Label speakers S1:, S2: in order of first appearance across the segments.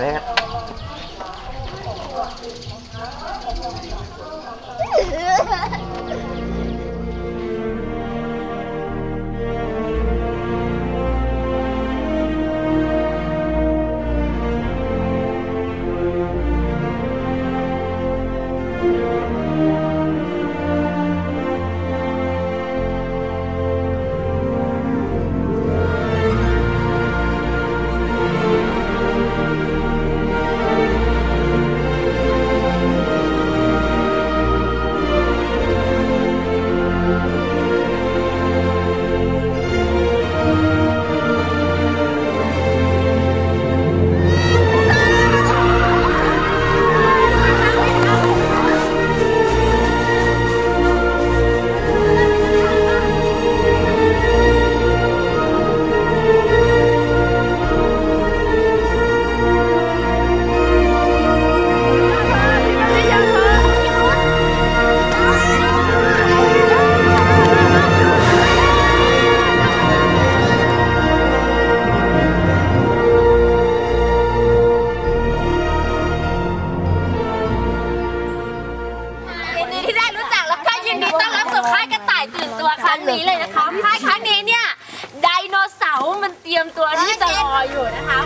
S1: เต
S2: รียมตัวที่จะรออยู่นะคะ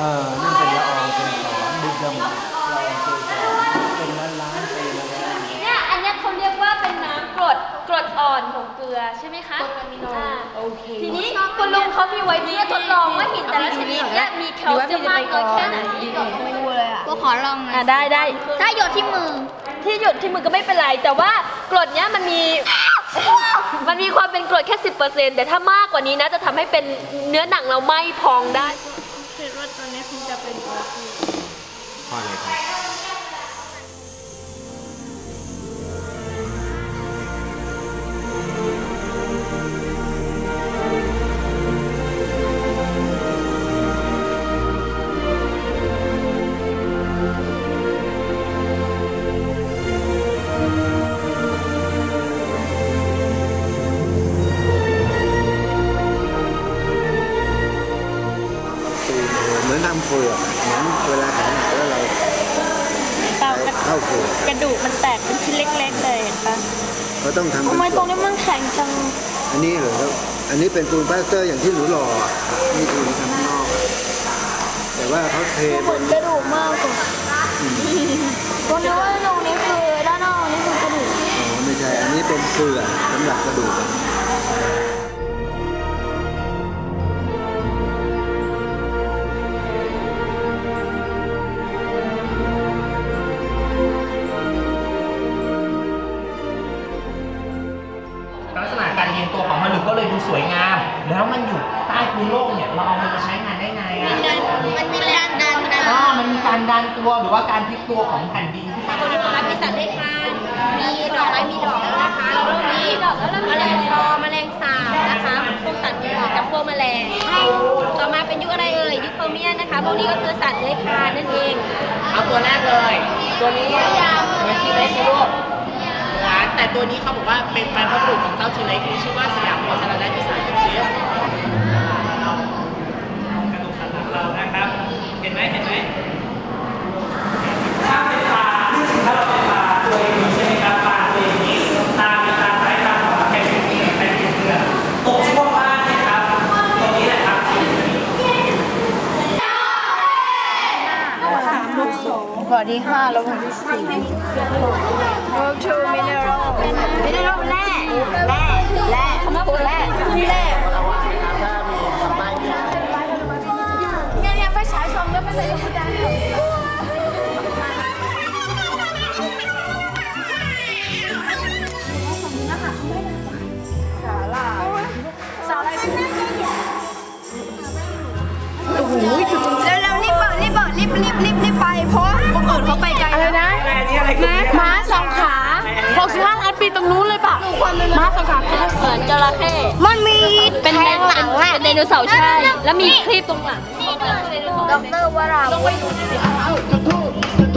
S1: ออนั่นเป็นละอองเป็นสอนดึกดำบรรพ์ละอองเป็นสอนเป็นล้านล้านปีมาแล้ว
S2: เนี่ยอันเนี้ยเขาเรียกว่าเป็นน้ำกรดกรดอ่อนของเกลือใช่ไหมคะกรดอะมิโนโอเคทีนี้คุณลุงเขามีไว้เพื่อทดลองว่าหินแต่ละชนิดเนี่ยมีแคลเซียมมากน้อยแค่ไหน
S3: กูขอลองหน่
S2: อะ
S3: อย
S2: ได้ได้
S3: ถ้าหยดที่มือ
S2: ที่หยุดที่มือก็ไม่เป็นไร แต่ว่ากรดเนี้ยมันมีมันมีความเป็นกรดแค่สิบเปอร์เซ็นต์แต่ถ้ามากกว่านี้นะจะทำให้เป็นเนื้อหนังเราไหม้พองได้
S3: คิดว่าตัวนี้คงจะเป็นตัวที่
S1: ข้ออะไรครับ เหมือนทำเฟือกเหมือนเวลาขาหนักแล้วเรา
S3: เตากระ
S1: เข้าเฟือก
S3: กระดูกมันแตกเป็นชิ้นเล็กๆเลยเห็นปะ
S1: ก็ต้องทำ
S3: ทำไมตรงนี้มันแข็งจัง
S1: อันนี้เหรอครับ อันนี้เป็นปูนพลาสเตอร์อย่างที่หนูหล่ออะนี่ปูนทำข้างนอกอะแต่ว่าเขาเท
S3: เห
S1: บ
S3: มือนนกระดูกมากกว่าก็นึกว่าตรงนี้คือด้านนอกนี่คือกระดูก
S1: อ๋อไม่ใช่ อันนี้เป็นเฟือกสำหรับกระดูกอะ
S4: ลัก แล้วมันอยู่ใต้พื้นโลกเนี่ย เราเอามันมาใช้งานได้ไงอะ
S3: มันมีด้านดันดัน
S4: อ่ามันมีการดันตัวหรือว่าการพลิกตัวของแผ่นดินที่
S3: ตัวนี้นะคะมีสัตว์เลื้อยคลานมีดอกไม้มีดอกแล้วนะคะแล้วก็มีดอกแล้วแมลงปอแมลงสาบนะคะพวกสัตว์มีกับพวกแมลงต่อมาเป็นยุคอะไรเอ่ยยุคเพอร์เมียนนะคะพวกนี้ก็คือสัตว์เลื้อยคลานนั่นเอง
S4: เอาตัวแรกเลย ตัวนี้เหมือนทีเล็กลูกเหมือนแต่ตัวนี้เขาบอกว่าเป็นบรรพบุรุษของเจ้าทีเล็กมีชื่อว่าสยามโภชนาได้พิสารซิส
S5: กระดูกสันหลังเรานะครับ เห็นไหมเห็นไหมถ้าเป็นปลาถ้าเราเป็นปลาตัวเองใช่ไหมครับปลาตัวอย่างนี้ ตามีตาซ้ายตาขวาแผ่นดินเหนือแผ่นดินเหนือตกช่วงล่างเนี่ยครับ ตรงนี้แหละครับ
S3: สามลูกส อ
S6: ที่ห้าแล้ววันที่สี่ Go to mineral mineral แร่แร่แร่คำว่าแร่แร่เนี่ยเนี่ยไฟฉายส่องแล้วไฟฉายส่องดังเร็วๆรีบเปิดรีบเปิด รีบรีบรีบรีบไป เพราะว่าคนอื่นเขาไปไกลอะไรนะ
S7: อันนี้อะไรกันเนี่ย
S6: ม้าสองขา65ล้านปีตรงนู้นเลยป่ะม้าสองขา
S2: เหมือนจระเข้
S6: มันมี
S2: เป็นไดโนเป็นไดโนเสาร์ใช่ แล้วมีครีบตรงหลัง
S6: ด็อกเตอร์วราวุธ
S7: อ่า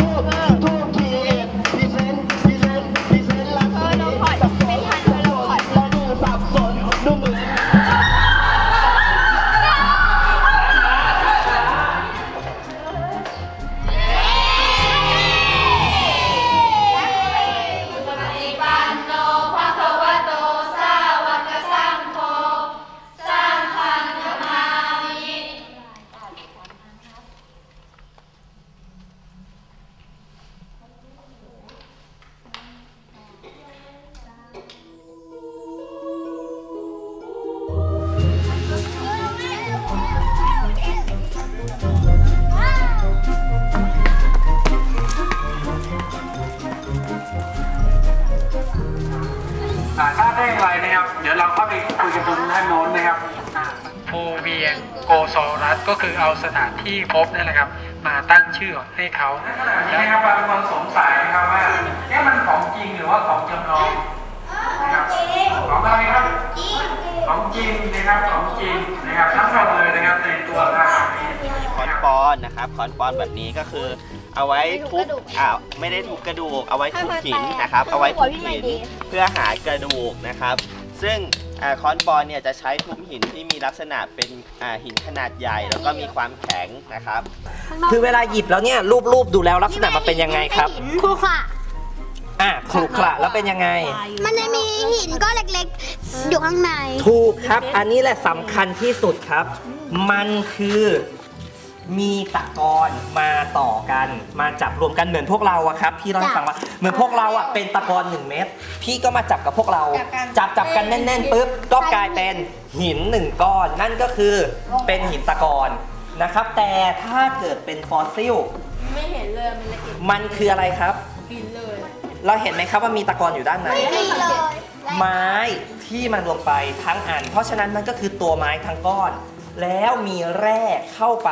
S7: โกโซรัสก็คือเอาสถานที่พบนี่แหละครับ มาตั้งชื่อให้เขานี่นะครับบางคนสงสัยนะครับว่าเนี่ยมันของจริงหรือว่าของจำลองนะครับของอะไรครับของจริงนะครับของจริงนะครับทั้งหมดเลยนะครับในตัวอาหารนี้
S8: คอนปอนนะครับคอนปอนแบบนี้ก็คือ เอาไว้ทุบอ่าไม่ได้ทุบกระดูก เอาไว้ทุบหินนะครับ เอาไว้ทุบหินเพื่อหากระดูกนะครับ ซึ่ง อ่าคอนปอนเนี่ยจะใช้ทุบหินที่มีลักษณะเป็นอ่าหินขนาดใหญ่ แล้วก็มีความแข็งนะครับ
S5: คือเวลาหยิบแล้วเนี่ยรูปรูปๆดูแล้วลักษณะมันเป็นยังไงครับ
S6: ครูค่ะ
S5: อะขรุขระแล้วเป็นยังไง
S6: มันจะมีหินก้อนเล็กๆ อยู่ข้างใน
S5: ถูกครับ อันนี้แหละสำคัญที่สุดครับ มันคือ มีตะกอนมาต่อกัน มาจับรวมกันเหมือนพวกเราอะครับพี่เล่าให้ฟังว่าเหมือนพวกเราอะเป็นตะกอนหนึ่งเม็ดพี่ก็มาจับกับพวกเราจับจับกันแน่นๆปุ๊บก็กลายเป็นหินหนึ่งก้อน นั่นก็คือเป็นหินตะกอนนะครับ แต่ถ้าเกิดเป็นฟอสซิล
S6: ไม่เห็นเลยมันละเอียด
S5: มันคืออะไรครับ
S6: ปินเลย
S5: เราเห็นไหมครับว่ามีตะกอนอยู่ด้านใน
S6: ไม่เลย
S5: ไม้ที่มันลงไปทั้งอัน เพราะฉะนั้นมันก็คือตัวไม้ทั้งก้อน แล้วมีแร่เข้าไป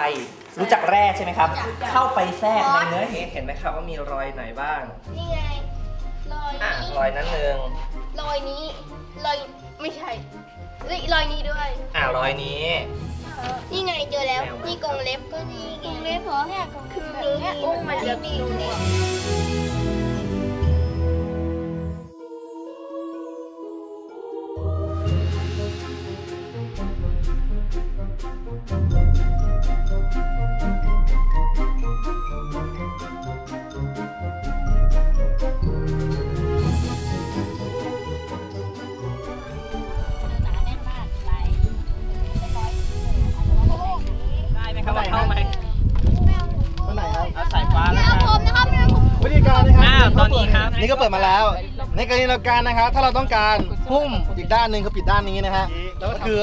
S5: รู้จักแร่ใช่ไหมครับ เข้าไปแทรกในเนื้อเห็ดเห็นไหมครับว่ามีรอยไหนบ้าง
S6: นี่ไงรอย
S5: อะ
S6: นี้
S5: รอยนั้นหนึ่ง
S6: รอยนี้รอยไม่ใช่เฮ้ยรอยนี้ด้วย
S5: อะรอยนี้
S6: นี่ไงเจอแล้วนี่กรงเล็บก็นี่กรงเล็บเหรอเนี่ยคือเนี่ยอุ้งมันจะมี เปิ
S9: ดมาแล้ว ในกรณีเราการนะครับ ถ้าเราต้องการหุ้มอีกด้านหนึ่งคือปิดด้านนี้นะฮะแล้วก็คือ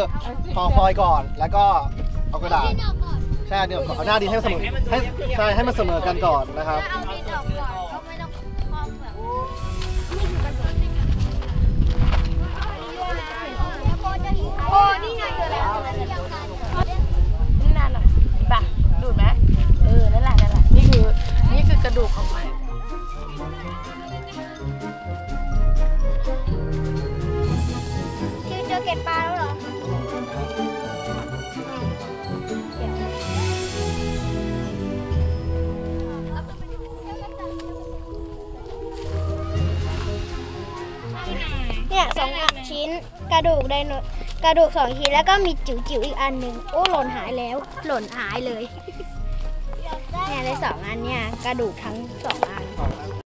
S9: ห่อฟอยล์ก่อนแล้วก็เอากระดาษใช่เดี๋ยวเอาหน้าดินให้มันเสมอให้ใช่ให้มันเสมอกันก่อนนะครับ
S6: เอาดินออกก่อนก็ไม่ต้องครอบแบบโอ้นี่ไงเจอแล้ว กระดูกไดโนกระดูกสองชิ้นแล้วก็มีจิ๋วจิ๋วๆอีกอันหนึ่งโอ้หล่นหายแล้ว หล่นหายเลยเนี่ยเลยสองอันเนี่ยกระดูกทั้งสองอัน